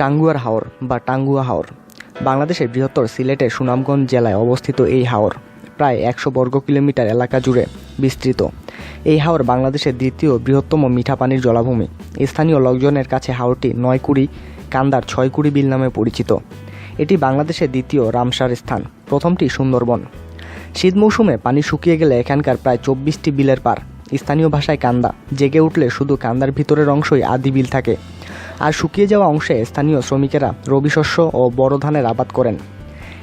টাঙ্গুয়ার হাওর বা টাঙ্গুয়া হাওর। বাংলাদেশের বৃহত্তর সিলেটের সুনামগঞ্জ জেলায় অবস্থিত এই হাওর, প্রায় একশো বর্গ কিলোমিটার এলাকা জুড়ে বিস্তৃত। এই হাওর বাংলাদেশের দ্বিতীয় বৃহত্তম মিঠা পানির জলাভূমি। স্থানীয় লোকজনের কাছে হাওরটি নয় কুড়ি, কান্দার ছয় কুড়ি বিল নামে পরিচিত। এটি বাংলাদেশের দ্বিতীয় রামসার স্থান, প্রথমটি সুন্দরবন। শীত মৌসুমে পানি শুকিয়ে গেলে এখানকার প্রায় চব্বিশটি বিলের পার। স্থানীয় ভাষায় কান্দা, জেগে উঠলে শুধু কান্দার ভিতরের অংশই আদি বিল থাকে। আর শুকিয়ে যাওয়া অংশে স্থানীয় শ্রমিকেরা রবি শস্য ও বড় ধানের আবাদ করেন।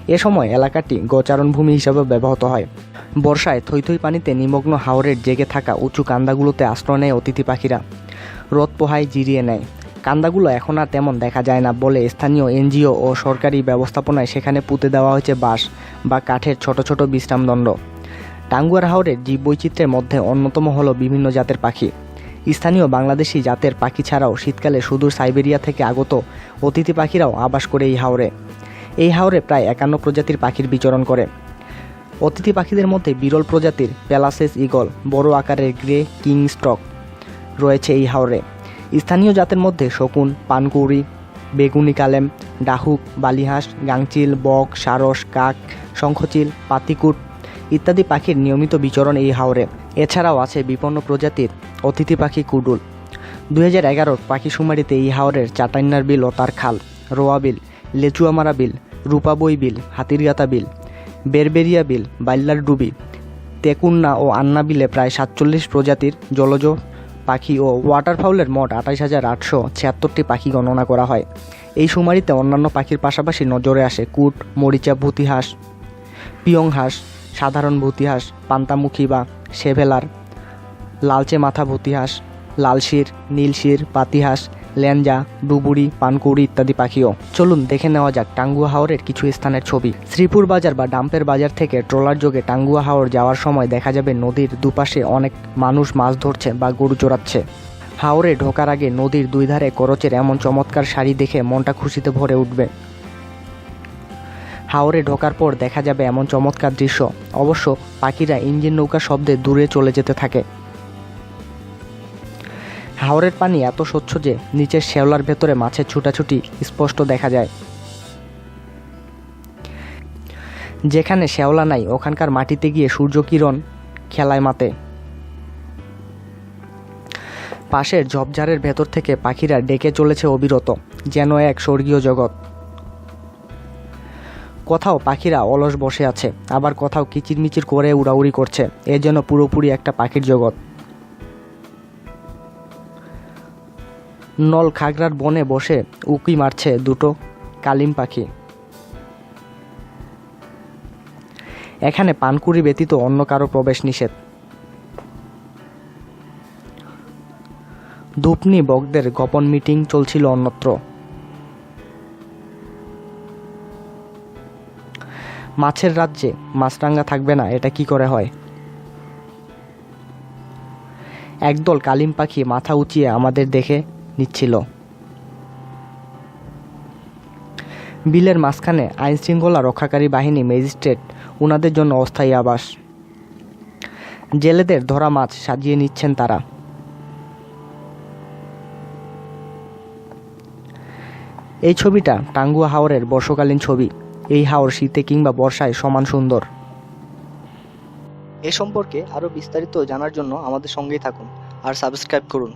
এ সময় এলাকাটি গোচারণভূমি হিসাবে ব্যবহৃত হয়। বর্ষায় থই থই পানিতে নিমগ্ন হাওরের জেগে থাকা উঁচু কান্দাগুলোতে আশ্রয় নেয় অতিথি পাখিরা। রোদ পোহায় জিরিয়ে নেয়। কান্দাগুলো এখন আর তেমন দেখা যায় না বলে স্থানীয় এনজিও ও সরকারি ব্যবস্থাপনায় সেখানে পুঁতে দেওয়া হয়েছে বাঁশ বা কাঠের ছোট ছোট বিশ্রামদণ্ড। টাঙ্গুয়ার হাওরের জীববৈচিত্র্যের মধ্যে অন্যতম হলো বিভিন্ন জাতের পাখি। স্থানীয় বাংলাদেশি জাতের পাখি ছাড়াও শীতকালে সুদূর সাইবেরিয়া থেকে আগত অতিথি পাখিরাও আবাস করে এই হাওরে। এই হাওরে প্রায় একান্ন প্রজাতির পাখির বিচরণ করে। অতিথি পাখিদের মধ্যে বিরল প্রজাতির প্যালাসেস ইগল, বড় আকারের গ্রে কিং স্টক রয়েছে এই হাওরে। স্থানীয় জাতের মধ্যে শকুন, পানকৌড়ি, বেগুনি কালেম, ডাহুক, বালিহাঁস, গাংচিল, বক, সারস, কাক, শঙ্খচিল, পাতিকুট ইত্যাদি পাখির নিয়মিত বিচরণ এই হাওরে। এছাড়াও আছে বিপন্ন প্রজাতির অতিথি পাখি কুডুল। দুই হাজার এগারোর পাখি সুমারিতে এই হাওরের চাটাইনার বিল ও তার খাল, রোয়া বিল, লেচুয়ামারা বিল, রূপাবই বিল, হাতিরগাতা বিল, বেরবেরিয়া বিল বাইল্লার ডুবি, তেকুন্না ও আন্না বিলে প্রায় সাতচল্লিশ প্রজাতির জলজ পাখি ও ওয়াটারফাউলের মোট আঠাইশ হাজার আটশো ছিয়াত্তরটি পাখি গণনা করা হয়। এই সুমারিতে অন্যান্য পাখির পাশাপাশি নজরে আসে কুট, মরিচা ভূতিহাঁস পিয়ং হাঁস সাধারণ ভূতিহাঁস, পান্তামুখী বা সেভেলার লালচে মাথা ভূতিহাঁস লালশির নীলশির পাতিহাঁস ল্যাঞ্জা ডুবুরি, পানকুড়ি ইত্যাদি পাখিও। চলুন দেখে নেওয়া যাক টাঙ্গুয়া হাওরের কিছু স্থানের ছবি। শ্রীপুর বাজার বা ডাম্পের বাজার থেকে ট্রলার যোগে টাঙ্গুয়া হাওর যাওয়ার সময় দেখা যাবে নদীর দুপাশে অনেক মানুষ মাছ ধরছে বা গরু চড়াচ্ছে। হাওরে ঢোকার আগে নদীর দুই ধারে করচের এমন চমৎকার শাড়ি দেখে মনটা খুশিতে ভরে উঠবে। হাওরে ঢোকার পর দেখা যাবে এমন চমৎকার দৃশ্য। অবশ্য পাখিরা ইঞ্জিন নৌকা শব্দে দূরে চলে যেতে থাকে। হাওরের পানি এত স্বচ্ছ যে নিচের শ্যাওলার ভেতরে মাছের ছুটাছুটি স্পষ্ট দেখা যায়। যেখানে শ্যাওলা নাই, ওখানকার মাটিতে গিয়ে সূর্যকিরণ খেলায় মাতে। পাশের ঝোপঝাড়ের ভেতর থেকে পাখিরা ডেকে চলেছে অবিরত, যেন এক স্বর্গীয় জগৎ। কোথাও পাখিরা অলস বসে আছে, আবার কোথাও কিচিরমিচির করে উড়াউড়ি করছে, এ যেন পুরোপুরি একটা পাখির জগৎ। নল খাগড়ার বনে বসে উকি মারছে দুটো কালিম পাখি। এখানে পানকুড়ি ব্যতীত অন্য কারও প্রবেশ নিষেধ। ধূপনি বকদের গোপন মিটিং চলছিল অন্যত্র। মাছের রাজ্যে মাছরাঙ্গা থাকবে না, এটা কি করে হয়? একদল কালিম পাখি মাথা উঁচিয়ে আমাদের দেখে নিচ্ছিল। বিলের মাঝখানে আইন শৃঙ্খলা রক্ষাকারী বাহিনী ম্যাজিস্ট্রেট, উনাদের জন্য অস্থায়ী আবাস। জেলেদের ধরা মাছ সাজিয়ে নিচ্ছেন তারা। এই ছবিটা টাঙ্গুয়া হাওরের বর্ষকালীন ছবি। এই হাওর শীতে কিংবা বর্ষায় সমান সুন্দর। এ সম্পর্কে আরও বিস্তারিত জানার জন্য আমাদের সঙ্গেই থাকুন আর সাবস্ক্রাইব করুন।